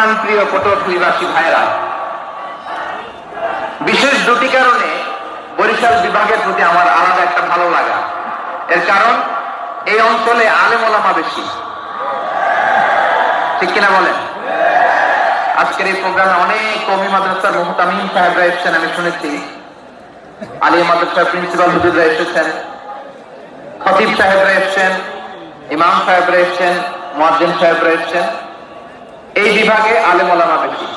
প্রাণপ্রিয় পটুয়াখালীবাসী ভাইরা বিশেষ দুটি কারণে বরিশাল বিভাগের প্রতি আমার আলাদা একটা ভালো লাগা। এর কারণ, এই অঞ্চলে আলেম ওলামা বেশি। ঠিক কিনা বলেন? আজকের এই প্রোগ্রামে অনেক কমি মাদ্রাসার মোহতামিম সাহেবরা এসেছেন, আমি শুনেছি। আলিয়া মাদ্রাসার প্রিন্সিপাল হুজুররা এসেছেন। খতিব সাহেবরা এসেছেন, ইমাম সাহেবরা এসেছেন, মোয়াজ্জিন সাহেবরা এসেছেন। এই বিভাগে আলেম ওলামা বেশি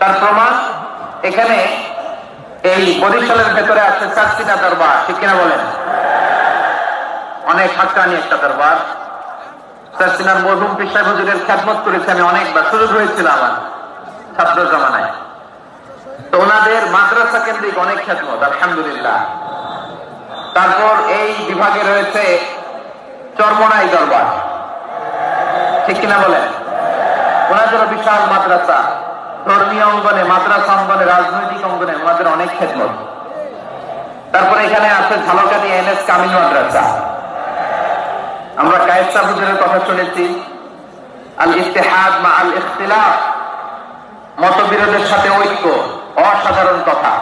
তার প্রমাণ এখানে এই বরিশালের ভেতরে আছে চারটিনা দরবার, ঠিক কিনা বলেন? অনেক হাক্কানি একটা দরবার। চারটিনার খ্যাতমত করেছে, আমি অনেকবার সুযোগ হয়েছিল আমার ছাত্র জমানায়। তো ওনাদের মাদ্রাসা কেন্দ্রিক অনেক খ্যাতমত, আলহামদুলিল্লাহ। তারপর এই বিভাগে রয়েছে চরমনাই দরবার, ঠিক কিনা বলেন? ওনাদের বিশাল মাদ্রাসা। ধর্মীয় অঙ্গনে, মাদ্রাসা অঙ্গনে, রাজনৈতিক অঙ্গনে ওনাদের অনেক খেদমত। তারপরে এখানে আছে ঝালকানি এনএস কামিল মাদ্রাসা। আমরা কায়েসা হুজুরের কথা শুনেছি। আল ইস্তেহাদ মা আল ইখতিলাফ, মতবিরোধের সাথে ঐক্য, অসাধারণ কথা।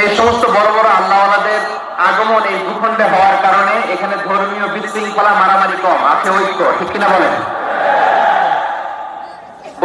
এই সমস্ত বড় বড় আল্লাহওয়ালাদের আগমন এই ভূখণ্ডে হওয়ার কারণে এখানে ধর্মীয় বিশৃঙ্খলা, মারামারি কম, আছে ঐক্য, ঠিক কিনা বলেন?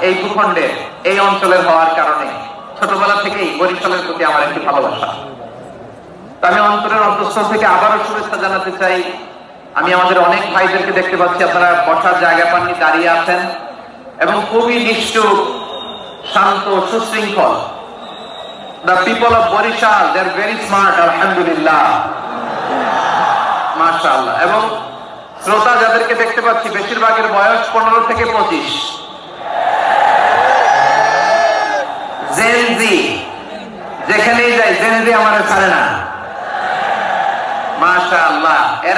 এই ভূখণ্ডের এই অঞ্চলের হওয়ার কারণে ছোটবেলা থেকেই বরিশালের প্রতি আমার একটি ভালোবাসা। আমি অন্তরের থেকে আবারও শুভেচ্ছা জানাতে চাই। আমি আমাদের অনেক ভাইদেরকে দেখতে পাচ্ছি, আপনারা বসার জায়গা পাননি, দাঁড়িয়ে আছেন। এবং খুবই শান্ত, সুশৃঙ্খল। People of Barisal they are very smart আলহামদুলিল্লাহ। মাশাআল্লাহ। এবং শ্রোতা যাদেরকে দেখতে পাচ্ছি, বেশিরভাগের বয়স পনেরো থেকে পঁচিশ। যেখানেই যাই জেনে দিয়ে আমার ছাড়ে না। মাশাআল্লাহ। এরা